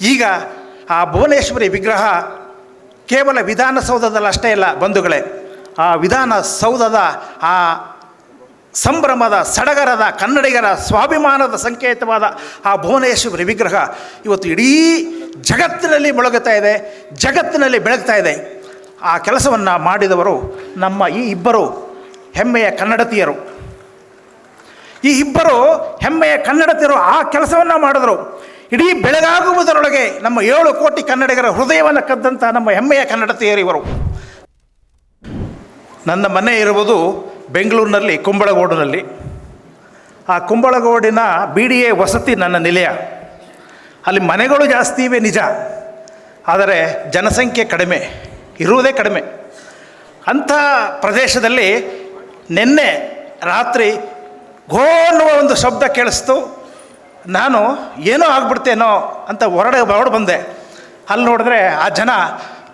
ಈಗ ಆ ಭುವನೇಶ್ವರಿ ವಿಗ್ರಹ ಕೇವಲ ವಿಧಾನಸೌಧದಲ್ಲಿ ಅಷ್ಟೇ ಇಲ್ಲ ಬಂಧುಗಳೇ, ಆ ವಿಧಾನಸೌಧದ ಆ ಸಂಭ್ರಮದ ಸಡಗರದ ಕನ್ನಡಿಗರ ಸ್ವಾಭಿಮಾನದ ಸಂಕೇತವಾದ ಆ ಭುವನೇಶ್ವರಿ ವಿಗ್ರಹ ಇವತ್ತು ಇಡೀ ಜಗತ್ತಿನಲ್ಲಿ ಮೊಳಗುತ್ತಾ ಇದೆ, ಜಗತ್ತಿನಲ್ಲಿ ಬೆಳಗ್ತಾ ಇದೆ. ಆ ಕೆಲಸವನ್ನು ಮಾಡಿದವರು ನಮ್ಮ ಈ ಇಬ್ಬರು ಹೆಮ್ಮೆಯ ಕನ್ನಡತಿಯರು. ಈ ಇಬ್ಬರು ಹೆಮ್ಮೆಯ ಕನ್ನಡತಿಯರು ಆ ಕೆಲಸವನ್ನು ಮಾಡಿದರು. ಇಡೀ ಬೆಳಗಾಗುವುದರೊಳಗೆ ನಮ್ಮ ಏಳು ಕೋಟಿ ಕನ್ನಡಿಗರ ಹೃದಯವನ್ನು ಕದ್ದಂಥ ನಮ್ಮ ಹೆಮ್ಮೆಯ ಕನ್ನಡ ಇವರು ನನ್ನ ಮನೆ ಇರುವುದು ಬೆಂಗಳೂರಿನಲ್ಲಿ, ಕುಂಬಳಗೋಡಿನಲ್ಲಿ. ಆ ಕುಂಬಳಗೋಡಿನ ಬಿ ಡಿ ಎ ವಸತಿ ನನ್ನ ನಿಲಯ. ಅಲ್ಲಿ ಮನೆಗಳು ಜಾಸ್ತಿ ಇವೆ, ನಿಜ. ಆದರೆ ಜನಸಂಖ್ಯೆ ಕಡಿಮೆ, ಇರುವುದೇ ಕಡಿಮೆ. ಅಂಥ ಪ್ರದೇಶದಲ್ಲಿ ನಿನ್ನೆ ರಾತ್ರಿ ಘೋ ಅನ್ನುವ ಒಂದು ಶಬ್ದ ಕೇಳಿಸ್ತು. ನಾನು ಏನೋ ಆಗ್ಬಿಡ್ತೇನೋ ಅಂತ ಹೊರಡೆ ಹೊರಡು ಬಂದೆ. ಅಲ್ಲಿ ನೋಡಿದ್ರೆ ಆ ಜನ,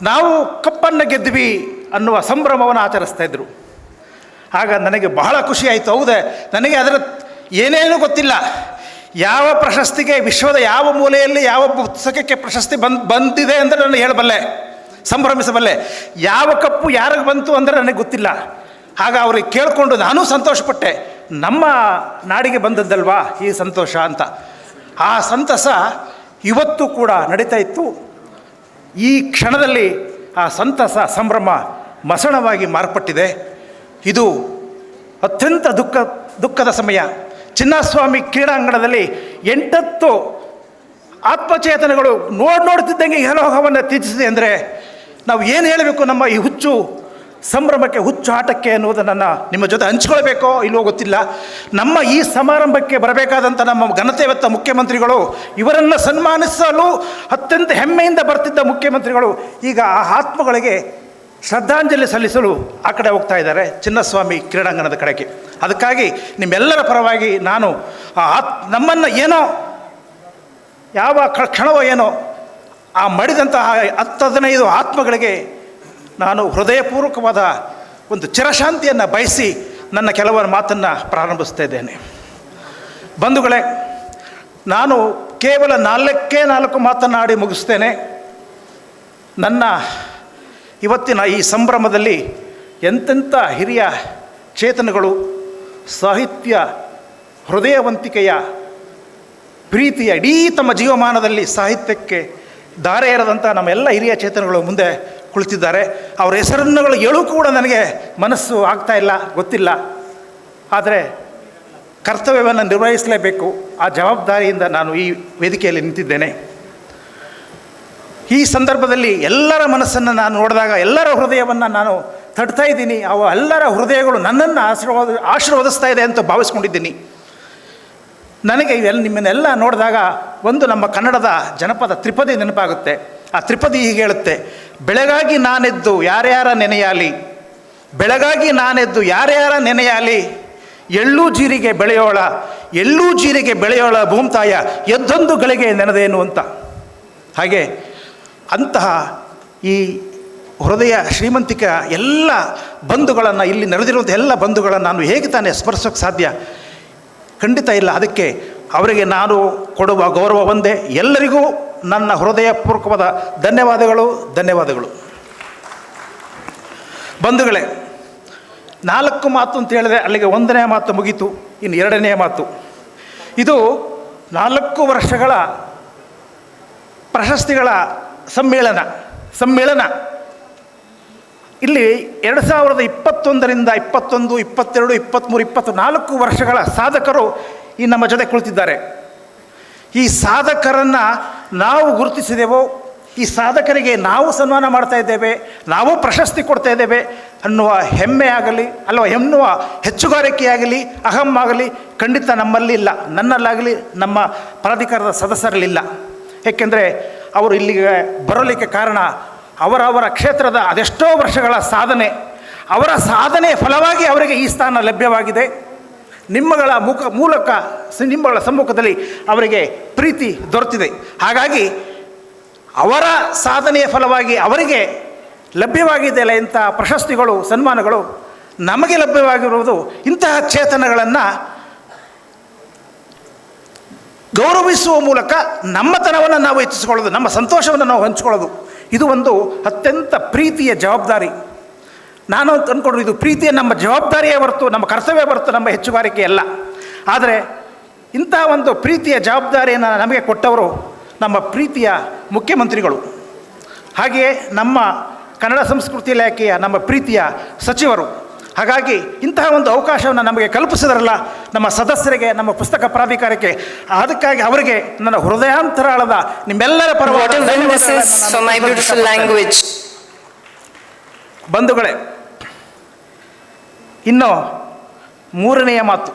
ನಾವು ಕಪ್ಪನ್ನು ಗೆದ್ವಿ ಅನ್ನುವ ಸಂಭ್ರಮವನ್ನು ಆಚರಿಸ್ತಾ ಇದ್ದರು ಆಗ ನನಗೆ ಬಹಳ ಖುಷಿ ಆಯಿತು. ಹೌದೇ, ನನಗೆ ಅದರ ಏನೇನೂ ಗೊತ್ತಿಲ್ಲ. ಯಾವ ಪ್ರಶಸ್ತಿಗೆ, ವಿಶ್ವದ ಯಾವ ಮೂಲೆಯಲ್ಲಿ ಯಾವ ಪುಸ್ತಕಕ್ಕೆ ಪ್ರಶಸ್ತಿ ಬಂದ್, ಬಂದಿದೆ ಅಂದರೆ ನಾನು ಹೇಳಬಲ್ಲೆ, ಸಂಭ್ರಮಿಸಬಲ್ಲೆ. ಯಾವ ಕಪ್ಪು ಯಾರಿಗೆ ಬಂತು ಅಂದರೆ ನನಗೆ ಗೊತ್ತಿಲ್ಲ. ಆಗ ಅವ್ರಿಗೆ ಕೇಳಿಕೊಂಡು ನಾನೂ ಸಂತೋಷಪಟ್ಟೆ. ನಮ್ಮ ನಾಡಿಗೆ ಬಂದದ್ದಲ್ವಾ ಈ ಸಂತೋಷ ಅಂತ. ಆ ಸಂತಸ ಇವತ್ತು ಕೂಡ ನಡೀತಾ ಇತ್ತು. ಈ ಕ್ಷಣದಲ್ಲಿ ಆ ಸಂತಸ, ಸಂಭ್ರಮ ಮಸಣವಾಗಿ ಮಾರ್ಪಟ್ಟಿದೆ. ಇದು ಅತ್ಯಂತ ದುಃಖ, ದುಃಖದ ಸಮಯ. ಚಿನ್ನಸ್ವಾಮಿ ಕ್ರೀಡಾಂಗಣದಲ್ಲಿ ಎಂಟತ್ತು ಆತ್ಮಚೇತನಗಳು ನೋಡಿ, ನೋಡ್ತಿದ್ದಂಗೆ ಹೆಲೋಹವನ್ನು ತ್ಯಜಿಸಿದೆ ಅಂದರೆ ನಾವು ಏನು ಹೇಳಬೇಕು ನಮ್ಮ ಈ ಹುಚ್ಚು ಸಂಭ್ರಮಕ್ಕೆ ಹುಚ್ಚು ಆಟಕ್ಕೆ ಅನ್ನುವುದನ್ನು ನಿಮ್ಮ ಜೊತೆ ಹಂಚ್ಕೊಳ್ಬೇಕೋ ಇಲ್ಲವೋ ಗೊತ್ತಿಲ್ಲ. ನಮ್ಮ ಈ ಸಮಾರಂಭಕ್ಕೆ ಬರಬೇಕಾದಂಥ ನಮ್ಮ ಘನತೆವತ್ತ ಮುಖ್ಯಮಂತ್ರಿಗಳು, ಇವರನ್ನು ಸನ್ಮಾನಿಸಲು ಅತ್ಯಂತ ಹೆಮ್ಮೆಯಿಂದ ಬರ್ತಿದ್ದ ಮುಖ್ಯಮಂತ್ರಿಗಳು ಈಗ ಆ ಆತ್ಮಗಳಿಗೆ ಶ್ರದ್ಧಾಂಜಲಿ ಸಲ್ಲಿಸಲು ಆ ಕಡೆ ಹೋಗ್ತಾ ಇದ್ದಾರೆ ಚಿನ್ನಸ್ವಾಮಿ ಕ್ರೀಡಾಂಗಣದ ಕಡೆಗೆ. ಅದಕ್ಕಾಗಿ ನಿಮ್ಮೆಲ್ಲರ ಪರವಾಗಿ ನಾನು ಆ ಆತ್, ನಮ್ಮನ್ನು ಏನೋ, ಯಾವ ಕ್ಷಣವೋ ಏನೋ ಆ ಮಡಿದಂತಹ ಹತ್ತು ಹದಿನೈದು ಆತ್ಮಗಳಿಗೆ ನಾನು ಹೃದಯಪೂರ್ವಕವಾದ ಒಂದು ಚಿರಶಾಂತಿಯನ್ನು ಬಯಸಿ ನನ್ನ ಕೆಲವರ ಮಾತನ್ನು ಪ್ರಾರಂಭಿಸ್ತಾ ಇದ್ದೇನೆ. ಬಂಧುಗಳೇ, ನಾನು ಕೇವಲ ನಾಲ್ಕೇ ನಾಲ್ಕು ಮಾತನಾಡಿ ಮುಗಿಸ್ತೇನೆ. ನನ್ನ ಇವತ್ತಿನ ಈ ಸಂಭ್ರಮದಲ್ಲಿ ಎಂತೆಂಥ ಹಿರಿಯ ಚೇತನಗಳು, ಸಾಹಿತ್ಯ ಹೃದಯವಂತಿಕೆಯ ಪ್ರೀತಿಯ ಇಡೀ ತಮ್ಮ ಜೀವಮಾನದಲ್ಲಿ ಸಾಹಿತ್ಯಕ್ಕೆ ದಾರೆ ಇರದಂಥ ನಮ್ಮೆಲ್ಲ ಹಿರಿಯ ಚೇತನಗಳು ಮುಂದೆ ಕುಳಿತಿದ್ದಾರೆ. ಅವರ ಹೆಸರನ್ನುಗಳು ಹೇಳೂ ಕೂಡ ನನಗೆ ಮನಸ್ಸು ಆಗ್ತಾ ಇಲ್ಲ, ಗೊತ್ತಿಲ್ಲ. ಆದರೆ ಕರ್ತವ್ಯವನ್ನು ನಿರ್ವಹಿಸಲೇಬೇಕು. ಆ ಜವಾಬ್ದಾರಿಯಿಂದ ನಾನು ಈ ವೇದಿಕೆಯಲ್ಲಿ ನಿಂತಿದ್ದೇನೆ. ಈ ಸಂದರ್ಭದಲ್ಲಿ ಎಲ್ಲರ ಮನಸ್ಸನ್ನು ನಾನು ನೋಡಿದಾಗ, ಎಲ್ಲರ ಹೃದಯವನ್ನು ನಾನು ತಡ್ತಾ ಇದ್ದೀನಿ. ಅವ ಎಲ್ಲರ ಹೃದಯಗಳು ನನ್ನನ್ನು ಆಶೀರ್ವಾದ, ಆಶೀರ್ವದಿಸ್ತಾ ಇದೆ ಅಂತ ಭಾವಿಸ್ಕೊಂಡಿದ್ದೀನಿ. ನನಗೆ ಎಲ್ಲ ನಿಮ್ಮನ್ನೆಲ್ಲ ನೋಡಿದಾಗ ಒಂದು ನಮ್ಮ ಕನ್ನಡದ ಜನಪದ ತ್ರಿಪದಿ ನೆನಪಾಗುತ್ತೆ. ಆ ತ್ರಿಪದಿ ಹೀಗೆ ಹೇಳುತ್ತೆ. ಬೆಳಗಾಗಿ ನಾನೆದ್ದು, ಯಾರ್ಯಾರ ನೆನೆಯಾಲಿ? ಬೆಳಗಾಗಿ ನಾನೆದ್ದು, ಯಾರ್ಯಾರ ನೆನೆಯಾಲಿ? ಎಳ್ಳು ಜೀರಿಗೆ ಬೆಳೆಯೋಳ, ಎಳ್ಳೂ ಜೀರಿಗೆ ಬೆಳೆಯೋಳ ಭೂಮ್ತಾಯ, ಎದ್ದೊಂದು ಗಳಿಗೆ ನೆನೆದೇನು ಅಂತ. ಹಾಗೆ ಅಂತಹ ಈ ಹೃದಯ ಶ್ರೀಮಂತಿಕ ಎಲ್ಲ ಬಂಧುಗಳನ್ನು, ಇಲ್ಲಿ ನಡೆದಿರುವಂಥ ಎಲ್ಲ ಬಂಧುಗಳನ್ನು ನಾನು ಹೇಗೆ ತಾನೇ ಸ್ಪರ್ಶಕ್ಕೆ ಸಾಧ್ಯ? ಖಂಡಿತ ಇಲ್ಲ. ಅದಕ್ಕೆ ಅವರಿಗೆ ನಾನು ಕೊಡುವ ಗೌರವ ಒಂದೇ. ಎಲ್ಲರಿಗೂ ನನ್ನ ಹೃದಯಪೂರ್ವಕವಾದ ಧನ್ಯವಾದಗಳು ಧನ್ಯವಾದಗಳು. ಬಂಧುಗಳೇ, ನಾಲ್ಕು ಮಾತು ಅಂತ ಹೇಳಿದ್ರೆ ಅಲ್ಲಿಗೆ ಒಂದನೇ ಮಾತು ಮುಗೀತು, ಇನ್ನು ಎರಡನೇ ಮಾತು. ಇದು ನಾಲ್ಕು ವರ್ಷಗಳ ಪ್ರಶಸ್ತಿಗಳ ಸಮ್ಮೇಳನ ಸಮ್ಮೇಳನ. ಇಲ್ಲಿ ಎರಡು ಸಾವಿರದ ಇಪ್ಪತ್ತೊಂದರಿಂದ ಇಪ್ಪತ್ತೊಂದು, ಇಪ್ಪತ್ತೆರಡು, ಇಪ್ಪತ್ತ್ಮೂರು ಇಪ್ಪತ್ತು ನಾಲ್ಕು ವರ್ಷಗಳ ಸಾಧಕರು ಈ ನಮ್ಮ ಜೊತೆ ಕುಳಿತಿದ್ದಾರೆ. ಈ ಸಾಧಕರನ್ನು ನಾವು ಗುರುತಿಸಿದೆವೋ, ಈ ಸಾಧಕರಿಗೆ ನಾವು ಸನ್ಮಾನ ಮಾಡ್ತಾ ಇದ್ದೇವೆ, ನಾವು ಪ್ರಶಸ್ತಿ ಕೊಡ್ತಾ ಇದ್ದೇವೆ ಅನ್ನುವ ಹೆಮ್ಮೆ ಆಗಲಿ, ಅಲ್ವಾ ಎನ್ನುವ ಹೆಚ್ಚುಗಾರಿಕೆಯಾಗಲಿ, ಅಹಂ ಆಗಲಿ, ಖಂಡಿತ ನಮ್ಮಲ್ಲಿ ಇಲ್ಲ. ನನ್ನಲ್ಲಾಗಲಿ ನಮ್ಮ ಪ್ರಾಧಿಕಾರದ ಸದಸ್ಯರಲ್ಲಿಲ್ಲ. ಏಕೆಂದರೆ ಅವರು ಇಲ್ಲಿಗೆ ಬರಲಿಕ್ಕೆ ಕಾರಣ ಅವರವರ ಕ್ಷೇತ್ರದ ಅದೆಷ್ಟೋ ವರ್ಷಗಳ ಸಾಧನೆ, ಅವರ ಸಾಧನೆ ಫಲವಾಗಿ ಅವರಿಗೆ ಈ ಸ್ಥಾನ ಲಭ್ಯವಾಗಿದೆ. ನಿಮ್ಮಗಳ ಮುಖ, ಮೂಲಕ ನಿಮ್ಮಗಳ ಸಮ್ಮುಖದಲ್ಲಿ ಅವರಿಗೆ ಪ್ರೀತಿ ದೊರೆತಿದೆ. ಹಾಗಾಗಿ ಅವರ ಸಾಧನೆಯ ಫಲವಾಗಿ ಅವರಿಗೆ ಲಭ್ಯವಾಗಿದೆಯಲ್ಲ ಇಂಥ ಪ್ರಶಸ್ತಿಗಳು, ಸನ್ಮಾನಗಳು, ನಮಗೆ ಲಭ್ಯವಾಗಿರುವುದು ಇಂತಹ ಚೇತನಗಳನ್ನು ಗೌರವಿಸುವ ಮೂಲಕ ನಮ್ಮತನವನ್ನು ನಾವು ಹೆಚ್ಚಿಸಿಕೊಳ್ಳೋದು, ನಮ್ಮ ಸಂತೋಷವನ್ನು ನಾವು ಹಂಚಿಕೊಳ್ಳೋದು. ಇದು ಒಂದು ಅತ್ಯಂತ ಪ್ರೀತಿಯ ಜವಾಬ್ದಾರಿ. ನಾನು ಅಂತ ಅಂದ್ಕೊಂಡ್ರು ಇದು ಪ್ರೀತಿಯ ನಮ್ಮ ಜವಾಬ್ದಾರಿಯೇ ಹೊರತು ನಮ್ಮ ಕರ್ತವ್ಯ ಹೊರತು ನಮ್ಮ ಹೆಚ್ಚುಗಾರಿಕೆ ಅಲ್ಲ. ಆದರೆ ಇಂಥ ಒಂದು ಪ್ರೀತಿಯ ಜವಾಬ್ದಾರಿಯನ್ನು ನಮಗೆ ಕೊಟ್ಟವರು ನಮ್ಮ ಪ್ರೀತಿಯ ಮುಖ್ಯಮಂತ್ರಿಗಳು. ಹಾಗೆಯೇ ನಮ್ಮ ಕನ್ನಡ ಸಂಸ್ಕೃತಿ ಇಲಾಖೆಯ ನಮ್ಮ ಪ್ರೀತಿಯ ಸಚಿವರು. ಹಾಗಾಗಿ ಇಂತಹ ಒಂದು ಅವಕಾಶವನ್ನು ನಮಗೆ ಕಲ್ಪಿಸಿದ್ರಲ್ಲ ನಮ್ಮ ಸದಸ್ಯರಿಗೆ ನಮ್ಮ ಪುಸ್ತಕ ಪ್ರಾಧಿಕಾರಕ್ಕೆ ಅದಕ್ಕಾಗಿ ಅವರಿಗೆ ನನ್ನ ಹೃದಯಾಂತರಾಳದ ನಿಮ್ಮೆಲ್ಲರ ಪರವಾಗಿ a ಇನ್ನು ಮೂರನೆಯ ಮಾತು.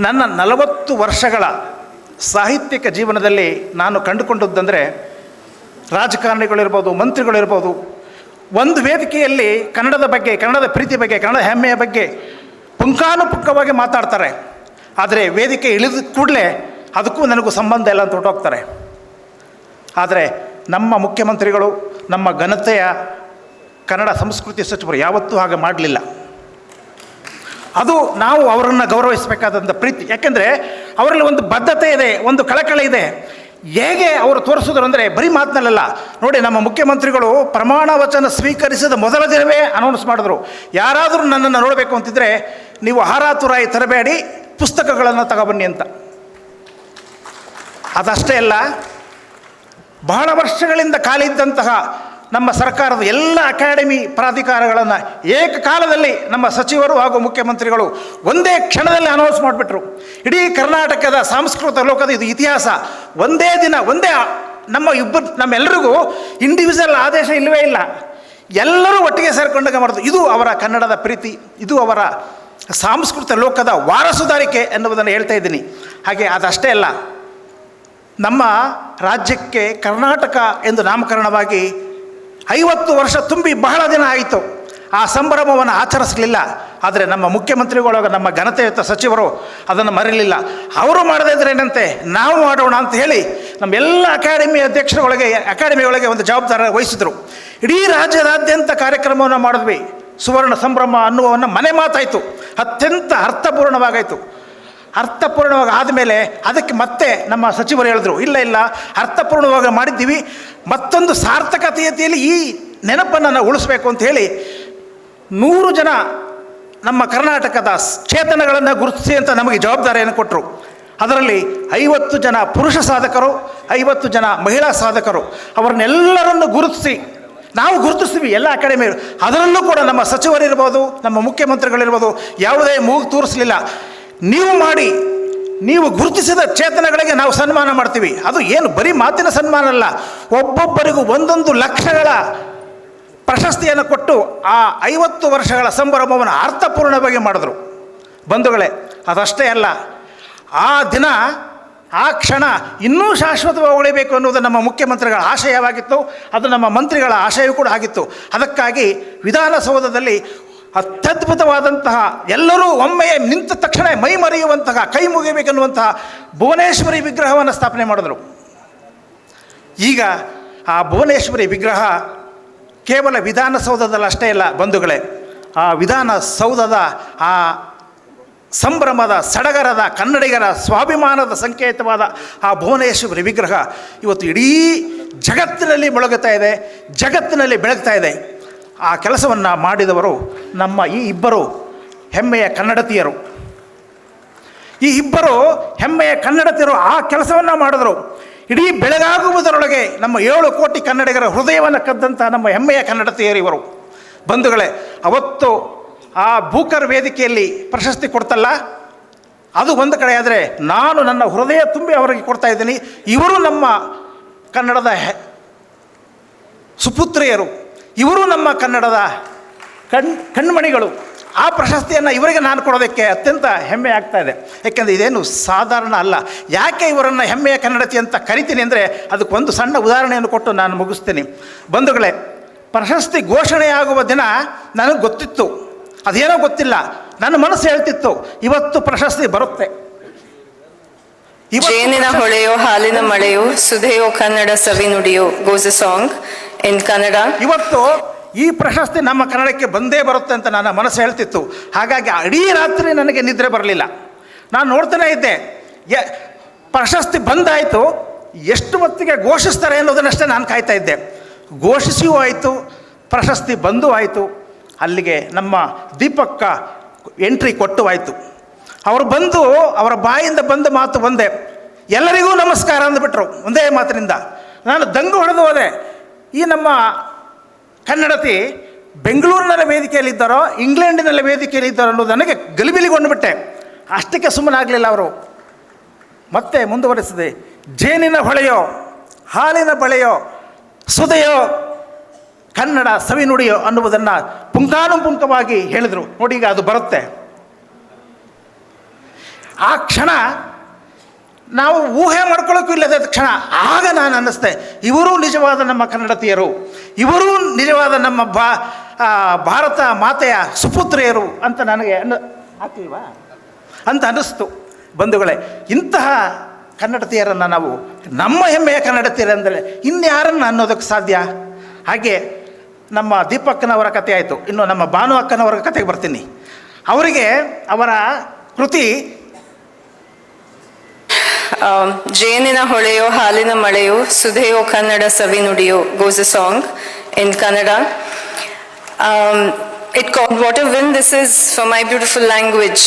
ನನ್ನ ನಲವತ್ತು ವರ್ಷಗಳ ಸಾಹಿತ್ಯಿಕ ಜೀವನದಲ್ಲಿ ನಾನು ಕಂಡುಕೊಂಡದ್ದಂದರೆ ರಾಜಕಾರಣಿಗಳಿರ್ಬೋದು, ಮಂತ್ರಿಗಳಿರ್ಬೋದು, ಒಂದು ವೇದಿಕೆಯಲ್ಲಿ ಕನ್ನಡದ ಬಗ್ಗೆ, ಕನ್ನಡದ ಪ್ರೀತಿ ಬಗ್ಗೆ ಕನ್ನಡ ಹೆಮ್ಮೆಯ ಬಗ್ಗೆ ಪುಂಖಾನುಪುಂಖವಾಗಿ ಮಾತಾಡ್ತಾರೆ. ಆದರೆ ವೇದಿಕೆ ಇಳಿದ ಕೂಡಲೇ ಅದಕ್ಕೂ ನನಗೂ ಸಂಬಂಧ ಇಲ್ಲ ಅಂತ ಹೊರಟೋಗ್ತಾರೆ. ಆದರೆ ನಮ್ಮ ಮುಖ್ಯಮಂತ್ರಿಗಳು, ನಮ್ಮ ಘನತೆಯ ಕನ್ನಡ ಸಂಸ್ಕೃತಿ ಸಚಿವರು ಯಾವತ್ತೂ ಹಾಗೆ ಮಾಡಲಿಲ್ಲ. ಅದು ನಾವು ಅವರನ್ನು ಗೌರವಿಸಬೇಕಾದಂಥ ಪ್ರೀತಿ. ಯಾಕೆಂದರೆ ಅವರಲ್ಲಿ ಒಂದು ಬದ್ಧತೆ ಇದೆ, ಒಂದು ಕಳಕಳಿ ಇದೆ. ಹೇಗೆ ಅವರು ತೋರಿಸಿದ್ರು ಅಂದರೆ ಬರೀ ಮಾತಿನಲ್ಲ ನೋಡಿ, ನಮ್ಮ ಮುಖ್ಯಮಂತ್ರಿಗಳು ಪ್ರಮಾಣ ವಚನ ಸ್ವೀಕರಿಸಿದ ಮೊದಲ ದಿನವೇ ಅನೌನ್ಸ್ ಮಾಡಿದ್ರು. ಯಾರಾದರೂ ನನ್ನನ್ನು ನೋಡಬೇಕು ಅಂತಿದ್ರೆ ನೀವು ಹಾರಾತುರಾಯಿ ತರಬೇಡಿ, ಪುಸ್ತಕಗಳನ್ನು ತಗೊಬನ್ನಿ ಅಂತ. ಅದಷ್ಟೇ ಅಲ್ಲ, ಬಹಳ ವರ್ಷಗಳಿಂದ ಖಾಲಿ ಇದ್ದಂತಹ ನಮ್ಮ ಸರ್ಕಾರದ ಎಲ್ಲ ಅಕಾಡೆಮಿ ಪ್ರಾಧಿಕಾರಗಳನ್ನು ಏಕಕಾಲದಲ್ಲಿ ನಮ್ಮ ಸಚಿವರು ಹಾಗೂ ಮುಖ್ಯಮಂತ್ರಿಗಳು ಒಂದೇ ಕ್ಷಣದಲ್ಲಿ ಅನೌನ್ಸ್ ಮಾಡಿಬಿಟ್ರು. ಇಡೀ ಕರ್ನಾಟಕದ ಸಾಂಸ್ಕೃತಿಕ ಲೋಕದ ಇದು ಇತಿಹಾಸ ಒಂದೇ ದಿನ, ಒಂದೇ ನಮ್ಮ ಇಬ್ಬರು ನಮ್ಮೆಲ್ಲರಿಗೂ ಇಂಡಿವಿಜುವಲ್ ಆದೇಶ ಇಲ್ಲವೇ ಇಲ್ಲ. ಎಲ್ಲರೂ ಒಟ್ಟಿಗೆ ಸೇರಿಕೊಂಡಾಗ ಮಾಡಿದ್ರು ಇದು ಅವರ ಕನ್ನಡದ ಪ್ರೀತಿ, ಇದು ಅವರ ಸಾಂಸ್ಕೃತಿಕ ಲೋಕದ ವಾರಸುದಾರಿಕೆ ಎನ್ನುವುದನ್ನು ಹೇಳ್ತಾ ಇದ್ದೀನಿ. ಹಾಗೆ ಅದಷ್ಟೇ ಅಲ್ಲ, ನಮ್ಮ ರಾಜ್ಯಕ್ಕೆ ಕರ್ನಾಟಕ ಎಂದು ನಾಮಕರಣವಾಗಿ ಐವತ್ತು ವರ್ಷ ತುಂಬಿ ಬಹಳ ದಿನ ಆಯಿತು. ಆ ಸಂಭ್ರಮವನ್ನು ಆಚರಿಸಲಿಲ್ಲ. ಆದರೆ ನಮ್ಮ ಮುಖ್ಯಮಂತ್ರಿಗಳೊಳಗೆ ನಮ್ಮ ಘನತೆಯುತ ಸಚಿವರು ಅದನ್ನು ಮರೀಲಿಲ್ಲ. ಅವರು ಮಾಡದೇ ಇದ್ರೆ ಏನಂತೆ? ನಾವು ಮಾಡೋಣ ಅಂತ ಹೇಳಿ ನಮ್ಮ ಎಲ್ಲ ಅಕಾಡೆಮಿ ಅಧ್ಯಕ್ಷರೊಳಗೆ ಅಕಾಡೆಮಿಯೊಳಗೆ ಒಂದು ಜವಾಬ್ದಾರ ವಹಿಸಿದರು. ಇಡೀ ರಾಜ್ಯದಾದ್ಯಂತ ಕಾರ್ಯಕ್ರಮವನ್ನು ಮಾಡಿದ್ವಿ. ಸುವರ್ಣ ಸಂಭ್ರಮ ಅನ್ನುವವನ್ನು ಮನೆ ಮಾತಾಯಿತು. ಅತ್ಯಂತ ಅರ್ಥಪೂರ್ಣವಾಗಾಯಿತು. ಅರ್ಥಪೂರ್ಣವಾಗಿ ಆದಮೇಲೆ ಅದಕ್ಕೆ ಮತ್ತೆ ನಮ್ಮ ಸಚಿವರು ಹೇಳಿದ್ರು, ಇಲ್ಲ ಇಲ್ಲ, ಅರ್ಥಪೂರ್ಣವಾಗಿ ಮಾಡಿದ್ದೀವಿ, ಮತ್ತೊಂದು ಸಾರ್ಥಕತೆಯತೆಯಲ್ಲಿ ಈ ನೆನಪನ್ನು ನಾವು ಉಳಿಸ್ಬೇಕು ಅಂತ ಹೇಳಿ ನೂರು ಜನ ನಮ್ಮ ಕರ್ನಾಟಕದ ಚೇತನಗಳನ್ನು ಗುರುತಿಸಿ ಅಂತ ನಮಗೆ ಜವಾಬ್ದಾರಿಯನ್ನು ಕೊಟ್ಟರು ಅದರಲ್ಲಿ ಐವತ್ತು ಜನ ಪುರುಷ ಸಾಧಕರು, ಐವತ್ತು ಜನ ಮಹಿಳಾ ಸಾಧಕರು, ಅವರನ್ನೆಲ್ಲರನ್ನು ಗುರುತಿಸಿ, ನಾವು ಗುರುತಿಸ್ತೀವಿ, ಎಲ್ಲ ಅಕಾಡೆಮಿ ಅದರಲ್ಲೂ ಕೂಡ ನಮ್ಮ ಸಚಿವರಿರ್ಬೋದು, ನಮ್ಮ ಮುಖ್ಯಮಂತ್ರಿಗಳಿರ್ಬೋದು, ಯಾವುದೇ ಮೂಗು ತೋರಿಸಲಿಲ್ಲ. ನೀವು ಮಾಡಿ, ನೀವು ಗುರುತಿಸಿದ ಚೇತನಗಳಿಗೆ ನಾವು ಸನ್ಮಾನ ಮಾಡ್ತೀವಿ. ಅದು ಏನು ಬರೀ ಮಾತಿನ ಸನ್ಮಾನ ಅಲ್ಲ. ಒಬ್ಬೊಬ್ಬರಿಗೂ ಒಂದೊಂದು ಲಕ್ಷಗಳ ಪ್ರಶಸ್ತಿಯನ್ನು ಕೊಟ್ಟು ಆ ಐವತ್ತು ವರ್ಷಗಳ ಸಂಭ್ರಮವನ್ನು ಅರ್ಥಪೂರ್ಣವಾಗಿ ಮಾಡಿದ್ರು. ಬಂಧುಗಳೇ, ಅದಷ್ಟೇ ಅಲ್ಲ. ಆ ದಿನ, ಆ ಕ್ಷಣ ಇನ್ನೂ ಶಾಶ್ವತವಾಗಿ ಉಳಿಬೇಕು ಅನ್ನೋದು ನಮ್ಮ ಮುಖ್ಯಮಂತ್ರಿಗಳ ಆಶಯವಾಗಿತ್ತು. ಅದು ನಮ್ಮ ಮಂತ್ರಿಗಳ ಆಶಯವೂ ಕೂಡ ಆಗಿತ್ತು. ಅದಕ್ಕಾಗಿ ವಿಧಾನಸೌಧದಲ್ಲಿ ಅತ್ಯದ್ಭುತವಾದಂತಹ ಎಲ್ಲರೂ ಒಮ್ಮೆ ನಿಂತ ತಕ್ಷಣ ಮೈ ಮರೆಯುವಂತಹ, ಕೈ ಮುಗಿಬೇಕೆನ್ನುವಂತಹ ಭುವನೇಶ್ವರಿ ವಿಗ್ರಹವನ್ನು ಸ್ಥಾಪನೆ ಮಾಡಿದರು. ಈಗ ಆ ಭುವನೇಶ್ವರಿ ವಿಗ್ರಹ ಕೇವಲ ವಿಧಾನಸೌಧದಲ್ಲಿ ಅಷ್ಟೇ ಇಲ್ಲ ಬಂಧುಗಳೇ, ಆ ವಿಧಾನಸೌಧದ, ಆ ಸಂಭ್ರಮದ, ಸಡಗರದ, ಕನ್ನಡಿಗರ ಸ್ವಾಭಿಮಾನದ ಸಂಕೇತವಾದ ಆ ಭುವನೇಶ್ವರಿ ವಿಗ್ರಹ ಇವತ್ತು ಇಡೀ ಜಗತ್ತಿನಲ್ಲಿ ಮೊಳಗುತ್ತಾ ಇದೆ, ಜಗತ್ತಿನಲ್ಲಿ ಬೆಳಗ್ತಾ ಇದೆ. ಆ ಕೆಲಸವನ್ನು ಮಾಡಿದವರು ನಮ್ಮ ಈ ಇಬ್ಬರು ಹೆಮ್ಮೆಯ ಕನ್ನಡತಿಯರು. ಈ ಇಬ್ಬರು ಹೆಮ್ಮೆಯ ಕನ್ನಡತಿಯರು ಆ ಕೆಲಸವನ್ನು ಮಾಡಿದರು. ಇಡೀ ಬೆಳಗಾಗುವುದರೊಳಗೆ ನಮ್ಮ ಏಳು ಕೋಟಿ ಕನ್ನಡಿಗರ ಹೃದಯವನ್ನು ಕದ್ದಂಥ ನಮ್ಮ ಹೆಮ್ಮೆಯ ಕನ್ನಡತಿಯರು ಇವರು. ಬಂಧುಗಳೇ, ಅವತ್ತು ಆ ಭೂಕರ್ ವೇದಿಕೆಯಲ್ಲಿ ಪ್ರಶಸ್ತಿ ಕೊಡ್ತಲ್ಲ? ಅದು ಒಂದು ಕಡೆ ಆದರೆ ನಾನು ನನ್ನ ಹೃದಯ ತುಂಬಿ ಅವರಿಗೆ ಕೊಡ್ತಾ ಇದ್ದೀನಿ. ಇವರು ನಮ್ಮ ಕನ್ನಡದ ಸುಪುತ್ರಿಯರು. ಇವರು ನಮ್ಮ ಕನ್ನಡದ ಕಣ್, ಕಣ್ಮಣಿಗಳು. ಆ ಪ್ರಶಸ್ತಿಯನ್ನು ಇವರಿಗೆ ನಾನು ಕೊಡೋದಕ್ಕೆ ಅತ್ಯಂತ ಹೆಮ್ಮೆ ಆಗ್ತಾ ಇದೆ. ಯಾಕೆಂದರೆ ಇದೇನು ಸಾಧಾರಣ ಅಲ್ಲ. ಯಾಕೆ ಇವರನ್ನು ಹೆಮ್ಮೆಯ ಕನ್ನಡತಿ ಅಂತ ಕರಿತೀನಿ ಅಂದರೆ ಅದಕ್ಕೊಂದು ಸಣ್ಣ ಉದಾಹರಣೆಯನ್ನು ಕೊಟ್ಟು ನಾನು ಮುಗಿಸ್ತೀನಿ. ಬಂಧುಗಳೇ, ಪ್ರಶಸ್ತಿ ಘೋಷಣೆಯಾಗುವ ದಿನ ನನಗೆ ಗೊತ್ತಿತ್ತು. ಅದೇನೋ ಗೊತ್ತಿಲ್ಲ. ನನ್ನ ಮನಸ್ಸು ಹೇಳ್ತಿತ್ತು. ಇವತ್ತು ಪ್ರಶಸ್ತಿ ಬರುತ್ತೆ. ಜೇನಿನ ಹೊಳೆಯೋ ಹಾಲಿನ ಮಳೆಯೋ ಸುಧೆಯೋ ಕನ್ನಡ ಸವಿ ನುಡಿಯೋ goes a song in Kannada ಇವತ್ತು ಈ ಪ್ರಶಸ್ತಿ ನಮ್ಮ ಕನ್ನಡಕ್ಕೆ ಬಂದೇ ಬರುತ್ತೆ ಅಂತ ನನ್ನ ಮನಸ್ಸು ಹೇಳ್ತಿತ್ತು. ಹಾಗಾಗಿ ಇಡೀ ರಾತ್ರಿ ನನಗೆ ನಿದ್ರೆ ಬರಲಿಲ್ಲ. ನಾನು ನೋಡ್ತಾನೆ ಇದ್ದೆ. ಯ ಪ್ರಶಸ್ತಿ ಬಂದಾಯಿತು. ಎಷ್ಟು ಹೊತ್ತಿಗೆ ಘೋಷಿಸ್ತಾರೆ ಅನ್ನೋದನ್ನಷ್ಟೇ ನಾನು ಕಾಯ್ತಾ ಇದ್ದೆ. ಘೋಷಿಸಿಯೂ ಆಯಿತು ಪ್ರಶಸ್ತಿ ಬಂದೂ ಆಯಿತು. ಅಲ್ಲಿಗೆ ನಮ್ಮ ದೀಪಕ್ಕ ಎಂಟ್ರಿ ಕೊಟ್ಟು ಆಯಿತು. ಅವರು ಬಂದು ಅವರ ಬಾಯಿಂದ ಬಂದ ಮಾತು ಒಂದೇ. ಎಲ್ಲರಿಗೂ ನಮಸ್ಕಾರ ಅಂದುಬಿಟ್ರು, ಒಂದೇ ಮಾತಿನಿಂದ. ನಾನು ದಂಗು ಹೊಡೆದು ಹೋದೆ. ಈ ನಮ್ಮ ಕನ್ನಡತಿ ಬೆಂಗಳೂರಿನಲ್ಲಿ ವೇದಿಕೆಯಲ್ಲಿದ್ದಾರೋ, ಇಂಗ್ಲೆಂಡಿನಲ್ಲಿ ವೇದಿಕೆಯಲ್ಲಿದ್ದಾರೋ ಅನ್ನೋದು ನನಗೆ ಗಲಿಬಿಲಿಗೊಂಡುಬಿಟ್ಟೆ ಅಷ್ಟಕ್ಕೆ ಸುಮ್ಮನಾಗಲಿಲ್ಲ ಅವರು. ಮತ್ತೆ ಮುಂದುವರೆಸಿದೆ. ಜೇನಿನ ಹೊಳೆಯೋ, ಹಾಲಿನ ಬಳೆಯೋ, ಸುದೆಯೋ, ಕನ್ನಡ ಸವಿನುಡಿಯೋ ಅನ್ನುವುದನ್ನು ಪುಂಕಾನುಪುಂಕವಾಗಿ ಹೇಳಿದರು. ನೋಡಿ ಈಗ ಅದು ಬರುತ್ತೆ. ಆ ಕ್ಷಣ ನಾವು ಊಹೆ ಮಾಡ್ಕೊಳ್ಳೋಕ್ಕೂ ಇಲ್ಲದ ಕ್ಷಣ, ಆಗ ನಾನು ಅನ್ನಿಸ್ತೆ, ಇವರೂ ನಿಜವಾದ ನಮ್ಮ ಕನ್ನಡತಿಯರು, ಇವರೂ ನಿಜವಾದ ನಮ್ಮ ಬಾ ಭಾರತ ಮಾತೆಯ ಸುಪುತ್ರಿಯರು ಅಂತ ನನಗೆ ಅನ್ನ ಹಾಕ್ತೀವಾ ಅಂತ ಅನ್ನಿಸ್ತು. ಬಂಧುಗಳೇ, ಇಂತಹ ಕನ್ನಡತಿಯರನ್ನು ನಾವು, ನಮ್ಮ ಹೆಮ್ಮೆಯ ಕನ್ನಡತಿಯರೆಂದರೆ ಇನ್ಯಾರನ್ನು ಅನ್ನೋದಕ್ಕೆ ಸಾಧ್ಯ? ಹಾಗೆ ನಮ್ಮ ದೀಪಕ್ಕನವರ ಕಥೆ ಆಯಿತು. ಇನ್ನು ನಮ್ಮ ಭಾನು ಅಕ್ಕನವರ ಕಥೆಗೆ ಬರ್ತೀನಿ. ಅವರಿಗೆ ಅವರ ಕೃತಿ ಜೇನಿನ ಹೊಳೆಯೋ, ಹಾಲಿನ ಮಳೆಯೋ, ಸುಧೆಯೋ, ಕನ್ನಡ ಸವಿ ನುಡಿಯೋ goes a song in Kannada it called what win this is for my beautiful language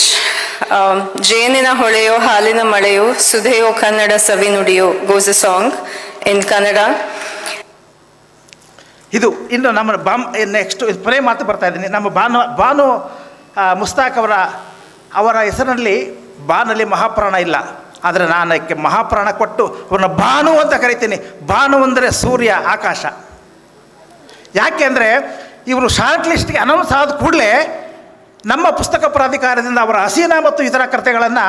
ಜೇನಿನ ಹೊಳೆಯೋ, ಹಾಲಿನ ಮಳೆಯೋ, ಸುಧೆಯೋ, ಕನ್ನಡ ಸವಿ ನುಡಿಯೋ goes a song in Kannada ಇದು ಇನ್ನು ನಮ್ಮ ಬಾಮ್ ನೆಕ್ಸ್ಟ್ ಪ್ರೇ ಮಾತು ಬರ್ತಾ ಇದ್ದೀನಿ. ನಮ್ಮ ಬಾನು ಬಾನು ಮುಸ್ತಾಕ್ ಅವರ ಅವರ ಹೆಸರಿನಲ್ಲಿ ಬಾನಲ್ಲಿ ಮಹಾಪ್ರಾಣ ಇಲ್ಲ. ಆದರೆ ನಾನು ಅದಕ್ಕೆ ಮಹಾಪ್ರಾಣ ಕೊಟ್ಟು ಅವನ ಭಾನು ಅಂತ ಕರಿತೀನಿ. ಭಾನು ಅಂದರೆ ಸೂರ್ಯ, ಆಕಾಶ. ಯಾಕೆ ಅಂದರೆ ಇವರು ಶಾರ್ಟ್ ಲಿಸ್ಟ್ಗೆ ಅನೌನ್ಸ್ ಆದ ಕೂಡಲೇ ನಮ್ಮ ಪುಸ್ತಕ ಪ್ರಾಧಿಕಾರದಿಂದ ಅವರ ಹಸೀನಾ ಮತ್ತು ಇತರ ಕೃತೆಗಳನ್ನು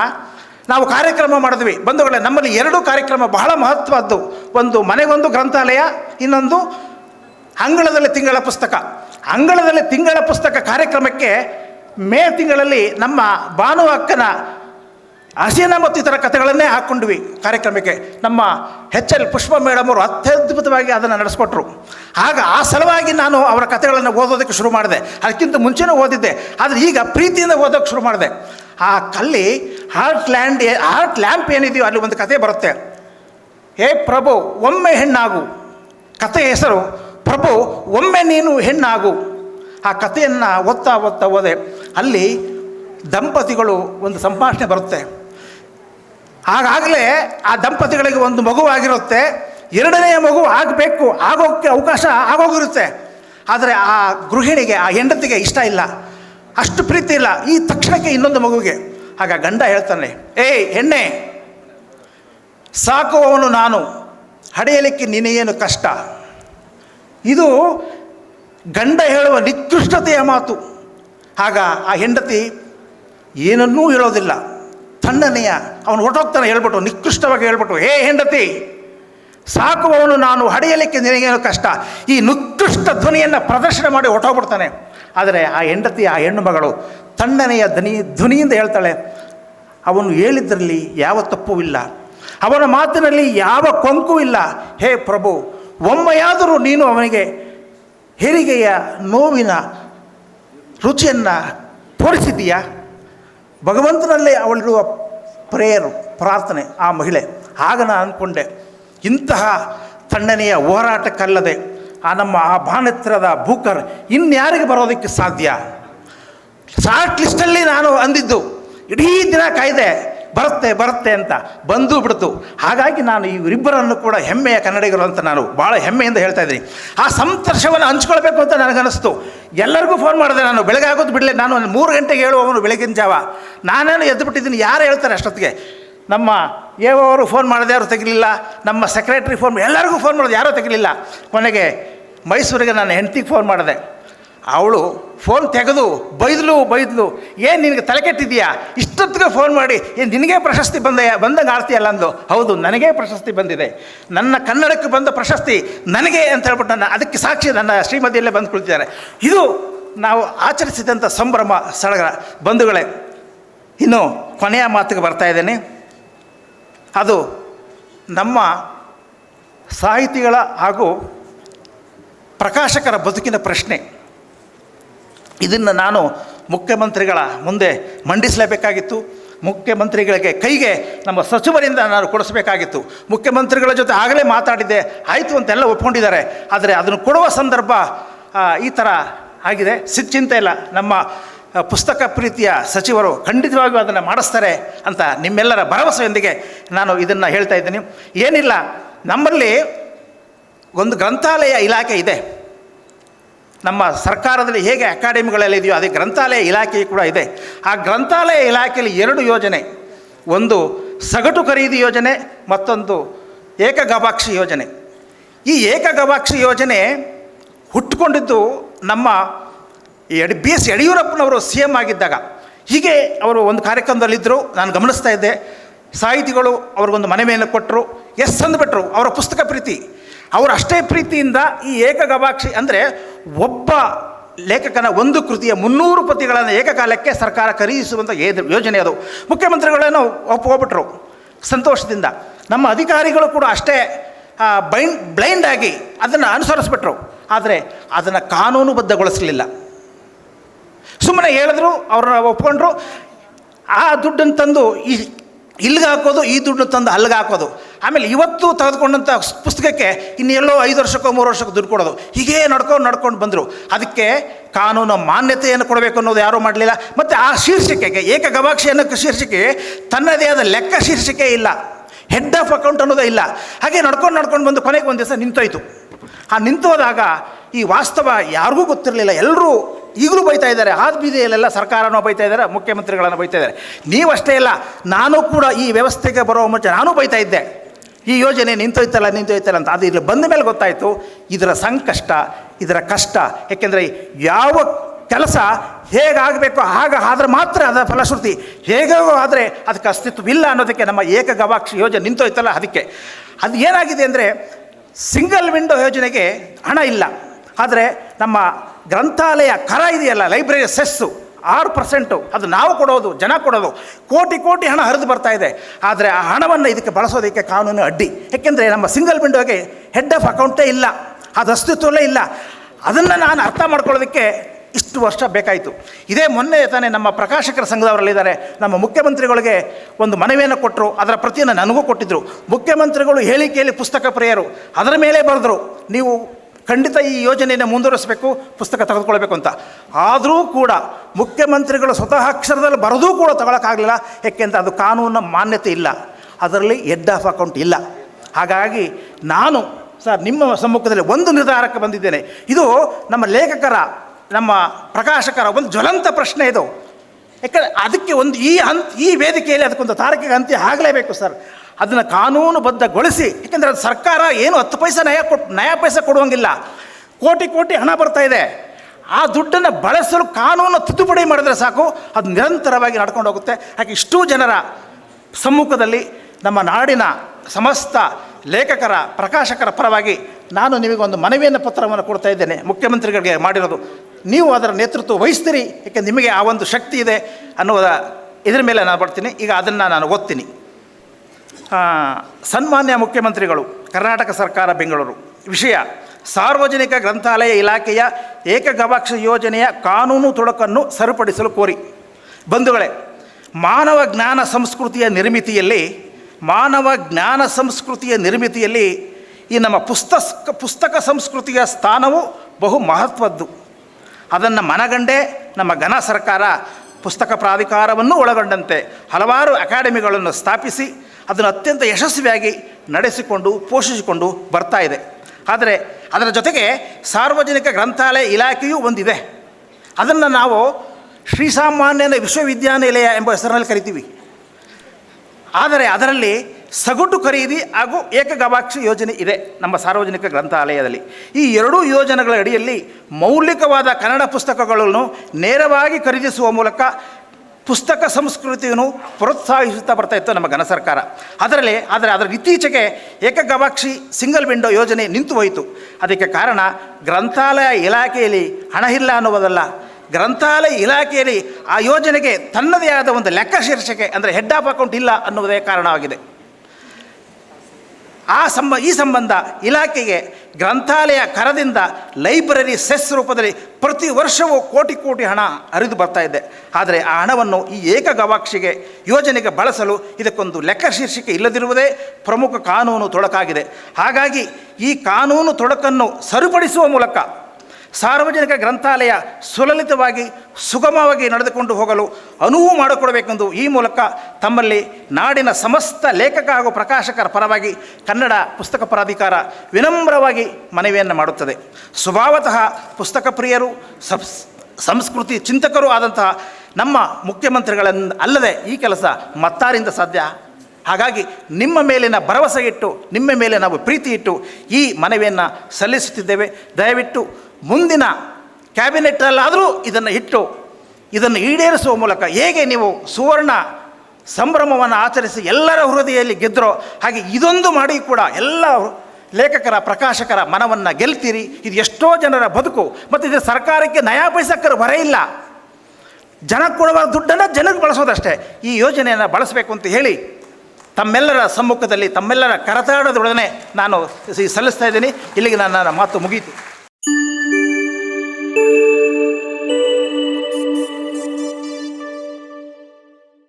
ನಾವು ಕಾರ್ಯಕ್ರಮ ಮಾಡಿದ್ವಿ. ಬಂಧುಗಳೇ ನಮ್ಮಲ್ಲಿ ಎರಡು ಕಾರ್ಯಕ್ರಮ ಬಹಳ ಮಹತ್ವದ್ದು. ಒಂದು ಮನೆಗೊಂದು ಗ್ರಂಥಾಲಯ, ಇನ್ನೊಂದು ಅಂಗಳದಲ್ಲಿ ತಿಂಗಳ ಪುಸ್ತಕ. ಅಂಗಳದಲ್ಲಿ ತಿಂಗಳ ಪುಸ್ತಕ ಕಾರ್ಯಕ್ರಮಕ್ಕೆ ಮೇ ತಿಂಗಳಲ್ಲಿ ನಮ್ಮ ಭಾನು ಅಕ್ಕನ ಹಸೀನ ಮತ್ತು ಇತರ ಕಥೆಗಳನ್ನೇ ಹಾಕ್ಕೊಂಡ್ವಿ ಕಾರ್ಯಕ್ರಮಕ್ಕೆ. ನಮ್ಮ ಎಚ್ ಎಲ್ ಪುಷ್ಪ ಮೇಡಮ್ ಅವರು ಅತ್ಯದ್ಭುತವಾಗಿ ಅದನ್ನು ನಡೆಸ್ಕೊಟ್ರು. ಆಗ ಆ ಸಲುವಾಗಿ ನಾನು ಅವರ ಕಥೆಗಳನ್ನು ಓದೋದಕ್ಕೆ ಶುರು ಮಾಡಿದೆ. ಅದಕ್ಕಿಂತ ಮುಂಚೆನೂ ಓದಿದ್ದೆ. ಆದರೆ ಈಗ ಪ್ರೀತಿಯಿಂದ ಓದೋಕ್ಕೆ ಶುರು ಮಾಡಿದೆ. ಆ ಕಲ್ಲಿ ಹಾರ್ಟ್ ಲ್ಯಾಂಡ್ ಹಾರ್ಟ್ ಲ್ಯಾಂಪ್ ಏನಿದೆಯೋ ಅಲ್ಲಿ ಒಂದು ಕತೆ ಬರುತ್ತೆ. ಹೇ ಪ್ರಭು, ಒಮ್ಮೆ ಹೆಣ್ಣಾಗು. ಕಥೆಯ ಹೆಸರು, ಪ್ರಭು, ಒಮ್ಮೆ ನೀನು ಹೆಣ್ಣಾಗು. ಆ ಕಥೆಯನ್ನು ಓದ್ತಾ ಓದ್ತಾ ಹೋದೆ ಅಲ್ಲಿ ದಂಪತಿಗಳು ಒಂದು ಸಂಭಾಷಣೆ ಬರುತ್ತೆ. ಆಗಾಗಲೇ ಆ ದಂಪತಿಗಳಿಗೆ ಒಂದು ಮಗುವಾಗಿರುತ್ತೆ. ಎರಡನೆಯ ಮಗು ಆಗಬೇಕು ಆಗೋಕ್ಕೆ ಅವಕಾಶ ಆಗೋಗಿರುತ್ತೆ. ಆದರೆ ಆ ಗೃಹಿಣಿಗೆ, ಆ ಹೆಂಡತಿಗೆ ಇಷ್ಟ ಇಲ್ಲ. ಅಷ್ಟು ಪ್ರೀತಿ ಇಲ್ಲ. ಈ ತಕ್ಷಣಕ್ಕೆ ಇನ್ನೊಂದು ಮಗುವಿಗೆ. ಆಗ ಗಂಡ ಹೇಳ್ತಾನೆ, ಏಯ್, ಹೆಣ್ಣೆ, ಸಾಕುವವನು ನಾನು. ಹಡೆಯಲಿಕ್ಕೆ ನಿನಗೇನು ಕಷ್ಟ? ಇದು ಗಂಡ ಹೇಳುವ ನಿಕೃಷ್ಟತೆಯ ಮಾತು. ಆಗ ಆ ಹೆಂಡತಿ ಏನನ್ನೂ ಹೇಳೋದಿಲ್ಲ. ತಣ್ಣನೆಯ ಅವನು ಹೊರಟೋಗ್ತಾನೆ ಹೇಳ್ಬಿಟ್ಟು, ನಿಕೃಷ್ಟವಾಗಿ ಹೇಳ್ಬಿಟ್ಟು, ಹೇ ಹೆಂಡತಿ ಸಾಕುವವನು ನಾನು ಹಡೆಯಲಿಕ್ಕೆ ನಿನಗೇನು ಕಷ್ಟ. ಈ ನಿಕೃಷ್ಟ ಧ್ವನಿಯನ್ನು ಪ್ರದರ್ಶನ ಮಾಡಿ ಹೊರಟೋಗ್ಬಿಡ್ತಾನೆ. ಆದರೆ ಆ ಹೆಂಡತಿ, ಆ ಹೆಣ್ಣು ಮಗಳು ತಣ್ಣನೆಯ ಧ್ವನಿ, ಧ್ವನಿಯಿಂದ ಹೇಳ್ತಾಳೆ, ಅವನು ಹೇಳಿದ್ರಲ್ಲಿ ಯಾವ ತಪ್ಪೂ ಇಲ್ಲ. ಅವನ ಮಾತಿನಲ್ಲಿ ಯಾವ ಕೊಂಕು ಇಲ್ಲ. ಹೇ ಪ್ರಭು, ಒಮ್ಮೆಯಾದರೂ ನೀನು ಅವನಿಗೆ ಹೆರಿಗೆಯ ನೋವಿನ ರುಚಿಯನ್ನು ತೋರಿಸಿದೀಯಾ ಭಗವಂತನಲ್ಲೇ ಅವಳಿರುವ ಪ್ರೇಯರ್ ಪ್ರಾರ್ಥನೆ ಆ ಮಹಿಳೆ. ಆಗ ನಾನು ಅಂದ್ಕೊಂಡೆ ಇಂತಹ ತಣ್ಣನೆಯ ಹೋರಾಟಕ್ಕಲ್ಲದೆ ಆ ನಮ್ಮ ಆ ಬಾಣೆತ್ತರದ ಭೂಕರ್ ಇನ್ಯಾರಿಗೆ ಬರೋದಕ್ಕೆ ಸಾಧ್ಯ? ಶಾರ್ಟ್ ಲಿಸ್ಟಲ್ಲಿ ನಾನು ಅಂದಿದ್ದು, ಇಡೀ ದಿನ ಕಾಯ್ದೆ. ಬರುತ್ತೆ ಬರುತ್ತೆ ಅಂತ ಬಂದು ಬಿಡ್ತು. ಹಾಗಾಗಿ ನಾನು ಇವರಿಬ್ಬರನ್ನು ಕೂಡ ಹೆಮ್ಮೆಯ ಕನ್ನಡಿಗರು ಅಂತ ನಾನು ಭಾಳ ಹೆಮ್ಮೆಯಿಂದ ಹೇಳ್ತಾ ಇದ್ದೀನಿ. ಆ ಸಂತರ್ಷವನ್ನು ಹಂಚ್ಕೊಳ್ಬೇಕು ಅಂತ ನನಗನ್ನಿಸ್ತು. ಎಲ್ಲರಿಗೂ ಫೋನ್ ಮಾಡಿದೆ ನಾನು, ಬೆಳಗ್ಗೆ ಆಗೋದು ಬಿಡಲಿ, ನಾನು ಒಂದು ಮೂರು ಗಂಟೆಗೆ ಹೇಳುವವನು ಬೆಳಗಿನ ಜಾವ. ನಾನೇನು ಎದ್ದು ಬಿಟ್ಟಿದ್ದೀನಿ ಯಾರು ಹೇಳ್ತಾರೆ ಅಷ್ಟೊತ್ತಿಗೆ? ನಮ್ಮ ಅವರು ಫೋನ್ ಮಾಡಿದೆ, ಯಾರು ತೆಗಲಿಲ್ಲ. ನಮ್ಮ ಸೆಕ್ರೆಟ್ರಿ ಫೋನ್ ಎಲ್ಲರಿಗೂ ಫೋನ್ ಮಾಡೋದು, ಯಾರೂ ತೆಗಲಿಲ್ಲ. ಕೊನೆಗೆ ಮೈಸೂರಿಗೆ ನಾನು ಹೆಂಡ್ತಿಗೆ ಫೋನ್ ಮಾಡಿದೆ. ಅವಳು ಫೋನ್ ತೆಗೆದು, ಬೈದ್ಲು ಬೈದ್ಲು, ಏನು ನಿನಗೆ ತಲೆ ಕೆಟ್ಟಿದೆಯಾ? ಇಷ್ಟೊತ್ತಿಗೆ ಫೋನ್ ಮಾಡಿ ಏನು ನಿನಗೆ ಪ್ರಶಸ್ತಿ ಬಂದ ಬಂದಂಗೆ ಆಡ್ತೀಯಲ್ಲ ಅಂದು ಹೌದು, ನನಗೇ ಪ್ರಶಸ್ತಿ ಬಂದಿದೆ. ನನ್ನ ಕನ್ನಡಕ್ಕೆ ಬಂದ ಪ್ರಶಸ್ತಿ ನನಗೆ ಅಂತ ಹೇಳ್ಬಿಟ್ಟು ನನ್ನ, ಅದಕ್ಕೆ ಸಾಕ್ಷಿ ನನ್ನ ಶ್ರೀಮತಿಯಲ್ಲೇ ಬಂದು ಕುಳಿತಿದ್ದಾರೆ. ಇದು ನಾವು ಆಚರಿಸಿದಂಥ ಸಂಭ್ರಮ ಸಡಗರ ಬಂಧುಗಳೇ. ಇನ್ನು ಕೊನೆಯ ಮಾತಿಗೆ ಬರ್ತಾ ಇದ್ದೇನೆ. ಅದು ನಮ್ಮ ಸಾಹಿತಿಗಳ ಹಾಗೂ ಪ್ರಕಾಶಕರ ಬದುಕಿನ ಪ್ರಶ್ನೆ. ಇದನ್ನು ನಾನು ಮುಖ್ಯಮಂತ್ರಿಗಳ ಮುಂದೆ ಮಂಡಿಸಲೇಬೇಕಾಗಿತ್ತು. ಮುಖ್ಯಮಂತ್ರಿಗಳಿಗೆ ಕೈಗೆ ನಮ್ಮ ಸಚಿವರಿಂದ ನಾನು ಕೊಡಿಸ್ಬೇಕಾಗಿತ್ತು. ಮುಖ್ಯಮಂತ್ರಿಗಳ ಜೊತೆ ಆಗಲೇ ಮಾತಾಡಿದ್ದೆ, ಆಯಿತು ಅಂತೆಲ್ಲ ಒಪ್ಕೊಂಡಿದ್ದಾರೆ. ಆದರೆ ಅದನ್ನು ಕೊಡುವ ಸಂದರ್ಭ ಈ ಥರ ಆಗಿದೆ. ಸಿಚ್ಚಿಂತೆ ಚಿಂತೆ ಇಲ್ಲ. ನಮ್ಮ ಪುಸ್ತಕ ಪ್ರೀತಿಯ ಸಚಿವರು ಖಂಡಿತವಾಗಿಯೂ ಅದನ್ನು ಮಾಡಿಸ್ತಾರೆ ಅಂತ ನಿಮ್ಮೆಲ್ಲರ ಭರವಸೆಯೊಂದಿಗೆ ನಾನು ಇದನ್ನು ಹೇಳ್ತಾ ಇದ್ದೀನಿ. ಏನಿಲ್ಲ, ನಮ್ಮಲ್ಲಿ ಒಂದು ಗ್ರಂಥಾಲಯ ಇಲಾಖೆ ಇದೆ. ನಮ್ಮ ಸರ್ಕಾರದಲ್ಲಿ ಹೇಗೆ ಅಕಾಡೆಮಿಗಳಲ್ಲಿದೆಯೋ ಅದೇ ಗ್ರಂಥಾಲಯ ಇಲಾಖೆ ಕೂಡ ಇದೆ. ಆ ಗ್ರಂಥಾಲಯ ಇಲಾಖೆಯಲ್ಲಿ ಎರಡು ಯೋಜನೆ. ಒಂದು ಸಗಟು ಖರೀದಿ ಯೋಜನೆ, ಮತ್ತೊಂದು ಏಕಗವಾಕ್ಷಿ ಯೋಜನೆ. ಈ ಏಕಗವಾಕ್ಷಿ ಯೋಜನೆ ಹುಟ್ಟುಕೊಂಡಿದ್ದು ನಮ್ಮ ಎಡ್, ಬಿ ಎಸ್ ಯಡಿಯೂರಪ್ಪನವರು ಸಿ ಎಂ ಆಗಿದ್ದಾಗ. ಹೀಗೆ ಅವರು ಒಂದು ಕಾರ್ಯಕ್ರಮದಲ್ಲಿದ್ದರು, ನಾನು ಗಮನಿಸ್ತಾ ಇದ್ದೆ. ಸಾಹಿತಿಗಳು ಅವ್ರಿಗೊಂದು ಮನೆ ಮೇಲೆ ಕೊಟ್ಟರು. ಎಸ್ ಅಂದ್ಬಿಟ್ರು, ಅವರ ಪುಸ್ತಕ ಪ್ರೀತಿ. ಅವರು ಅಷ್ಟೇ ಪ್ರೀತಿಯಿಂದ ಈ ಏಕಗವಾಕ್ಷಿ ಅಂದರೆ ಒಬ್ಬ ಲೇಖಕನ ಒಂದು ಕೃತಿಯ ಮುನ್ನೂರು ಪ್ರತಿಗಳನ್ನು ಏಕಕಾಲಕ್ಕೆ ಸರ್ಕಾರ ಖರೀದಿಸುವಂಥ ಯೋಜನೆ ಅದು. ಮುಖ್ಯಮಂತ್ರಿಗಳೇನೋ ಒಪ್ಪಿಕೊಬಿಟ್ರು ಸಂತೋಷದಿಂದ. ನಮ್ಮ ಅಧಿಕಾರಿಗಳು ಕೂಡ ಅಷ್ಟೇ ಬೈಂಡ್ ಬ್ಲೈಂಡ್ ಆಗಿ ಅದನ್ನು ಅನುಸರಿಸ್ಬಿಟ್ರು. ಆದರೆ ಅದನ್ನು ಕಾನೂನುಬದ್ಧಗೊಳಿಸಲಿಲ್ಲ. ಸುಮ್ಮನೆ ಹೇಳಿದ್ರು, ಅವ್ರನ್ನ ಒಪ್ಕೊಂಡ್ರು. ಆ ದುಡ್ಡನ್ನು ತಂದು ಈ ಇಲ್ಲಿಗೆ ಹಾಕೋದು, ಈ ದುಡ್ಡು ತಂದು ಅಲ್ಲಿಗೆ ಹಾಕೋದು. ಆಮೇಲೆ ಇವತ್ತು ತೆಗೆದುಕೊಂಡಂಥ ಪುಸ್ತಕಕ್ಕೆ ಇನ್ನೆಲ್ಲೋ ಐದು ವರ್ಷಕ್ಕೋ, ಮೂರು ವರ್ಷಕ್ಕೋ ದುಡ್ಡು ಕೊಡೋದು. ಹೀಗೇ ನಡ್ಕೊಂಡು ನಡ್ಕೊಂಡು ಬಂದರು. ಅದಕ್ಕೆ ಕಾನೂನು ಮಾನ್ಯತೆಯನ್ನು ಕೊಡಬೇಕು ಅನ್ನೋದು ಯಾರೂ ಮಾಡಲಿಲ್ಲ. ಮತ್ತು ಆ ಶೀರ್ಷಿಕೆಗೆ, ಏಕ ಗವಾಕ್ಷಿ ಅನ್ನೋ ಶೀರ್ಷಿಕೆ ತನ್ನದೇ ಆದ ಲೆಕ್ಕ ಶೀರ್ಷಿಕೆ ಇಲ್ಲ. ಹೆಡ್ ಆಫ್ ಅಕೌಂಟ್ ಅನ್ನೋದೇ ಇಲ್ಲ. ಹಾಗೆ ನಡ್ಕೊಂಡು ನಡ್ಕೊಂಡು ಬಂದು ಕೊನೆಗೆ ಒಂದು ದಿವಸ ನಿಂತೋಯ್ತು. ಆ ನಿಂತೋದಾಗ ಈ ವಾಸ್ತವ ಯಾರಿಗೂ ಗೊತ್ತಿರಲಿಲ್ಲ. ಎಲ್ಲರೂ ಈಗಲೂ ಬೈತಾ ಇದ್ದಾರೆ. ಆದ ಬೀದಿಯಲ್ಲೆಲ್ಲ ಸರ್ಕಾರನೂ ಬೈತಾ ಇದ್ದಾರೆ, ಮುಖ್ಯಮಂತ್ರಿಗಳನ್ನು ಬೈತಾ ಇದ್ದಾರೆ. ನೀವಷ್ಟೇ ಇಲ್ಲ, ನಾನು ಕೂಡ ಈ ವ್ಯವಸ್ಥೆಗೆ ಬರೋ ಮುಂಚೆ ನಾನು ಬೈತಾ ಇದ್ದೆ. ಈ ಯೋಜನೆ ನಿಂತೋಯ್ತಲ್ಲ ನಿಂತೋಯ್ತಲ್ಲ ಅಂತ. ಅದು ಇಲ್ಲಿ ಬಂದ ಮೇಲೆ ಗೊತ್ತಾಯಿತು, ಇದರ ಸಂಕಷ್ಟ, ಇದರ ಕಷ್ಟ. ಏಕೆಂದರೆ ಯಾವ ಕೆಲಸ ಹೇಗಾಗಬೇಕು, ಆಗ ಆದ್ರೆ ಮಾತ್ರ ಅದರ ಫಲಶ್ರುತಿ. ಹೇಗೋ ಆದರೆ ಅದಕ್ಕೆ ಅಸ್ತಿತ್ವವಿಲ್ಲ ಅನ್ನೋದಕ್ಕೆ ನಮ್ಮ ಏಕ ಗವಾಕ್ಷಿ ಯೋಜನೆ ನಿಂತೋಯ್ತಲ್ಲ ಅದಕ್ಕೆ. ಅದು ಏನಾಗಿದೆ ಅಂದರೆ ಸಿಂಗಲ್ ವಿಂಡೋ ಯೋಜನೆಗೆ ಹಣ ಇಲ್ಲ. ಆದರೆ ನಮ್ಮ ಗ್ರಂಥಾಲಯ ಕರ ಇದೆಯಲ್ಲ ಲೈಬ್ರರಿ ಸೆಸ್ಸು, ಆರು ಪರ್ಸೆಂಟು ಅದು ನಾವು ಕೊಡೋದು, ಜನ ಕೊಡೋದು, ಕೋಟಿ ಕೋಟಿ ಹಣ ಹರಿದು ಬರ್ತಾ ಇದೆ. ಆದರೆ ಆ ಹಣವನ್ನು ಇದಕ್ಕೆ ಬಳಸೋದಕ್ಕೆ ಕಾನೂನು ಅಡ್ಡಿ. ಏಕೆಂದರೆ ನಮ್ಮ ಸಿಂಗಲ್ ವಿಂಡೋಗೆ ಹೆಡ್ ಆಫ್ ಅಕೌಂಟೇ ಇಲ್ಲ, ಅದು ಅಸ್ತಿತ್ವಲ್ಲೇ ಇಲ್ಲ. ಅದನ್ನು ನಾನು ಅರ್ಥ ಮಾಡ್ಕೊಳ್ಳೋದಕ್ಕೆ ಇಷ್ಟು ವರ್ಷ ಬೇಕಾಯಿತು. ಇದೇ ಮೊನ್ನೆ ತಾನೇ ನಮ್ಮ ಪ್ರಕಾಶಕರ ಸಂಘದವರಲ್ಲಿದ್ದಾರೆ. ನಮ್ಮ ಮುಖ್ಯಮಂತ್ರಿಗಳಿಗೆ ಒಂದು ಮನವಿಯನ್ನು ಕೊಟ್ಟರು ಅದರ ಪ್ರತಿಯನ್ನು ನನಗೂ ಕೊಟ್ಟಿದ್ದರು ಮುಖ್ಯಮಂತ್ರಿಗಳು ಹೇಳಿಕೆಯಲ್ಲಿ ಪುಸ್ತಕ ಪ್ರಿಯರು, ಅದರ ಮೇಲೆ ಬರೆದರು. ನೀವು ಖಂಡಿತ ಈ ಯೋಜನೆಯನ್ನು ಮುಂದುವರಿಸಬೇಕು, ಪುಸ್ತಕ ತೆಗೆದುಕೊಳ್ಬೇಕು ಅಂತ. ಆದರೂ ಕೂಡ ಮುಖ್ಯಮಂತ್ರಿಗಳು ಸ್ವತಃ ಅಕ್ಷರದಲ್ಲಿ ಬರೆದೂ ಕೂಡ ತಗೊಳಕ್ಕಾಗಲಿಲ್ಲ. ಏಕೆಂದರೆ ಅದು ಕಾನೂನಿನ ಮಾನ್ಯತೆ ಇಲ್ಲ. ಅದರಲ್ಲಿ ಎಡ್ ಆಫ್ ಅಕೌಂಟ್ ಇಲ್ಲ. ಹಾಗಾಗಿ ನಾನು ಸರ್ ನಿಮ್ಮ ಸಮ್ಮುಖದಲ್ಲಿ ಒಂದು ನಿರ್ಧಾರಕ್ಕೆ ಬಂದಿದ್ದೇನೆ. ಇದು ನಮ್ಮ ಲೇಖಕರ, ನಮ್ಮ ಪ್ರಕಾಶಕರ ಒಂದು ಜ್ವಲಂತ ಪ್ರಶ್ನೆ ಇದು. ಯಾಕಂದರೆ ಅದಕ್ಕೆ ಒಂದು ಈ ಹಂತ, ಈ ವೇದಿಕೆಯಲ್ಲಿ ಅದಕ್ಕೊಂದು ತಾರಕಿಗೆ ಅಂತ್ಯ ಆಗಲೇಬೇಕು ಸರ್. ಅದನ್ನು ಕಾನೂನುಬದ್ಧಗೊಳಿಸಿ, ಯಾಕೆಂದರೆ ಅದು ಸರ್ಕಾರ ಏನು ಹತ್ತು ಪೈಸೆ ನಯ ಕೊಟ್ಟು ನಯ ಪೈಸೆ ಕೊಡುವಂಗಿಲ್ಲ. ಕೋಟಿ ಕೋಟಿ ಹಣ ಬರ್ತಾ ಇದೆ. ಆ ದುಡ್ಡನ್ನು ಬಳಸಲು ಕಾನೂನು ತಿದ್ದುಪಡಿ ಮಾಡಿದ್ರೆ ಸಾಕು, ಅದು ನಿರಂತರವಾಗಿ ನಡ್ಕೊಂಡು ಹೋಗುತ್ತೆ. ಹಾಗೆ ಇಷ್ಟು ಜನರ ಸಮ್ಮುಖದಲ್ಲಿ ನಮ್ಮ ನಾಡಿನ ಸಮಸ್ತ ಲೇಖಕರ, ಪ್ರಕಾಶಕರ ಪರವಾಗಿ ನಾನು ನಿಮಗೊಂದು ಮನವಿಯನ್ನು ಪತ್ರವನ್ನು ಕೊಡ್ತಾ ಇದ್ದೇನೆ. ಮುಖ್ಯಮಂತ್ರಿಗಳಿಗೆ ಮಾಡಿರೋದು. ನೀವು ಅದರ ನೇತೃತ್ವ ವಹಿಸ್ತೀರಿ, ಯಾಕೆ ನಿಮಗೆ ಆ ಒಂದು ಶಕ್ತಿ ಇದೆ ಅನ್ನುವ ಇದರ ಮೇಲೆ ನಾನು ಬರ್ತೀನಿ. ಈಗ ಅದನ್ನು ನಾನು ಓದ್ತೀನಿ. ಸನ್ಮಾನ್ಯ ಮುಖ್ಯಮಂತ್ರಿಗಳು, ಕರ್ನಾಟಕ ಸರ್ಕಾರ ಬೆಂಗಳೂರು. ವಿಷಯ, ಸಾರ್ವಜನಿಕ ಗ್ರಂಥಾಲಯ ಇಲಾಖೆಯ ಏಕಗವಾಕ್ಷ ಯೋಜನೆಯ ಕಾನೂನು ತೊಡಕನ್ನು ಸರಿಪಡಿಸಲು ಕೋರಿ. ಬಂಧುಗಳೇ, ಮಾನವ ಜ್ಞಾನ ಸಂಸ್ಕೃತಿಯ ನಿರ್ಮಿತಿಯಲ್ಲಿ, ಮಾನವ ಜ್ಞಾನ ಸಂಸ್ಕೃತಿಯ ನಿರ್ಮಿತಿಯಲ್ಲಿ ಈ ನಮ್ಮ ಪುಸ್ತಕ ಪುಸ್ತಕ ಸಂಸ್ಕೃತಿಯ ಸ್ಥಾನವು ಬಹು ಮಹತ್ವದ್ದು. ಅದನ್ನು ಮನಗಂಡೇ ನಮ್ಮ ಘನ ಸರ್ಕಾರ ಪುಸ್ತಕ ಪ್ರಾಧಿಕಾರವನ್ನು ಒಳಗೊಂಡಂತೆ ಹಲವಾರು ಅಕಾಡೆಮಿಗಳನ್ನು ಸ್ಥಾಪಿಸಿ ಅದನ್ನು ಅತ್ಯಂತ ಯಶಸ್ವಿಯಾಗಿ ನಡೆಸಿಕೊಂಡು, ಪೋಷಿಸಿಕೊಂಡು ಬರ್ತಾ ಇದೆ. ಆದರೆ ಅದರ ಜೊತೆಗೆ ಸಾರ್ವಜನಿಕ ಗ್ರಂಥಾಲಯ ಇಲಾಖೆಯೂ ಒಂದಿದೆ. ಅದನ್ನು ನಾವು ಶ್ರೀಸಾಮಾನ್ಯನ ವಿಶ್ವವಿದ್ಯಾನಿಲಯ ಎಂಬ ಹೆಸರಿನಲ್ಲಿ ಕರಿತೀವಿ. ಆದರೆ ಅದರಲ್ಲಿ ಸಗಟು ಖರೀದಿ ಹಾಗೂ ಏಕಗವಾಕ್ಷಿ ಯೋಜನೆ ಇದೆ ನಮ್ಮ ಸಾರ್ವಜನಿಕ ಗ್ರಂಥಾಲಯದಲ್ಲಿ. ಈ ಎರಡೂ ಯೋಜನೆಗಳ ಅಡಿಯಲ್ಲಿ ಮೌಲಿಕವಾದ ಕನ್ನಡ ಪುಸ್ತಕಗಳನ್ನು ನೇರವಾಗಿ ಖರೀದಿಸುವ ಮೂಲಕ ಪುಸ್ತಕ ಸಂಸ್ಕೃತಿಯನ್ನು ಪ್ರೋತ್ಸಾಹಿಸುತ್ತಾ ಬರ್ತಾ ಇತ್ತು ನಮ್ಮ ಘನ ಸರ್ಕಾರ. ಅದರಲ್ಲಿ, ಆದರೆ ಅದರ ಇತ್ತೀಚೆಗೆ ಏಕಗವಾಕ್ಷಿ ಸಿಂಗಲ್ ವಿಂಡೋ ಯೋಜನೆ ನಿಂತು ಹೋಯಿತು. ಅದಕ್ಕೆ ಕಾರಣ ಗ್ರಂಥಾಲಯ ಇಲಾಖೆಯಲ್ಲಿ ಹಣ ಇಲ್ಲ ಅನ್ನುವುದಲ್ಲ. ಗ್ರಂಥಾಲಯ ಇಲಾಖೆಯಲ್ಲಿ ಆ ಯೋಜನೆಗೆ ತನ್ನದೇ ಆದ ಒಂದು ಲೆಕ್ಕ ಶೀರ್ಷಿಕೆ, ಅಂದರೆ ಹೆಡ್ ಆಫ್ ಅಕೌಂಟ್ ಇಲ್ಲ ಅನ್ನುವುದೇ ಕಾರಣವಾಗಿದೆ. ಆ ಸಂಬ, ಈ ಸಂಬಂಧ ಇಲಾಖೆಗೆ ಗ್ರಂಥಾಲಯ ಕರದಿಂದ ಲೈಬ್ರರಿ ಸೆಸ್ ರೂಪದಲ್ಲಿ ಪ್ರತಿ ವರ್ಷವೂ ಕೋಟಿ ಕೋಟಿ ಹಣ ಹರಿದು ಬರ್ತಾ ಇದೆ. ಆದರೆ ಆ ಹಣವನ್ನು ಈ ಏಕ ಗವಾಕ್ಷಿಗೆ ಯೋಜನೆಗೆ ಬಳಸಲು ಇದಕ್ಕೊಂದು ಲೆಕ್ಕ ಶೀರ್ಷಿಕೆ ಇಲ್ಲದಿರುವುದೇ ಪ್ರಮುಖ ಕಾನೂನು ತೊಡಕಾಗಿದೆ. ಹಾಗಾಗಿ ಈ ಕಾನೂನು ತೊಡಕನ್ನು ಸರಿಪಡಿಸುವ ಮೂಲಕ ಸಾರ್ವಜನಿಕ ಗ್ರಂಥಾಲಯ ಸುಲಲಿತವಾಗಿ, ಸುಗಮವಾಗಿ ನಡೆದುಕೊಂಡು ಹೋಗಲು ಅನುವು ಮಾಡಿಕೊಡಬೇಕೆಂದು ಈ ಮೂಲಕ ತಮ್ಮಲ್ಲಿ ನಾಡಿನ ಸಮಸ್ತ ಲೇಖಕ ಹಾಗೂ ಪ್ರಕಾಶಕರ ಪರವಾಗಿ ಕನ್ನಡ ಪುಸ್ತಕ ಪ್ರಾಧಿಕಾರ ವಿನಮ್ರವಾಗಿ ಮನವಿಯನ್ನು ಮಾಡುತ್ತದೆ. ಸ್ವಭಾವತಃ ಪುಸ್ತಕ ಪ್ರಿಯರು ಸಂಸ್ಕೃತಿ ಚಿಂತಕರು ಆದಂತಹ ನಮ್ಮ ಮುಖ್ಯಮಂತ್ರಿಗಳನ್ನು ಅಲ್ಲದೆ ಈ ಕೆಲಸ ಮತ್ತಾರಿಂದ ಸಾಧ್ಯ? ಹಾಗಾಗಿ ನಿಮ್ಮ ಮೇಲಿನ ಭರವಸೆ ಇಟ್ಟು ನಿಮ್ಮ ಮೇಲೆ ನಾವು ಪ್ರೀತಿ ಇಟ್ಟು ಈ ಮನವಿಯನ್ನು ಸಲ್ಲಿಸುತ್ತಿದ್ದೇವೆ. ದಯವಿಟ್ಟು ಮುಂದಿನ ಕ್ಯಾಬಿನೆಟ್ಟಲ್ಲಾದರೂ ಇದನ್ನು ಇಟ್ಟು, ಇದನ್ನು ಈಡೇರಿಸುವ ಮೂಲಕ ಹೇಗೆ ನೀವು ಸುವರ್ಣ ಸಂಭ್ರಮವನ್ನು ಆಚರಿಸಿ ಎಲ್ಲರ ಹೃದಯದಲ್ಲಿ ಗೆದ್ದರೋ ಹಾಗೆ ಇದೊಂದು ಮಾಡಿ ಕೂಡ ಎಲ್ಲ ಲೇಖಕರ, ಪ್ರಕಾಶಕರ ಮನವನ್ನು ಗೆಲ್ತೀರಿ. ಇದು ಎಷ್ಟೋ ಜನರ ಬದುಕು. ಮತ್ತು ಇದು ಸರ್ಕಾರಕ್ಕೆ ನಯಾ ಪೈಸಕ್ಕರ ಹೊರೆ ಇಲ್ಲ. ಜನಕ್ಕೆ ಕೊಡುವ ದುಡ್ಡನ್ನು ಜನಕ್ಕೆ ಬಳಸೋದಷ್ಟೇ. ಈ ಯೋಜನೆಯನ್ನು ಬಳಸಬೇಕು ಅಂತ ಹೇಳಿ ತಮ್ಮೆಲ್ಲರ ಸಮ್ಮುಖದಲ್ಲಿ ತಮ್ಮೆಲ್ಲರ ಕರತಾಡದೊಡನೆ ನಾನು ಸಲ್ಲಿಸ್ತಾ ಇದ್ದೀನಿ. ಇಲ್ಲಿಗೆ ನನ್ನ ಮಾತು ಮುಗೀತು.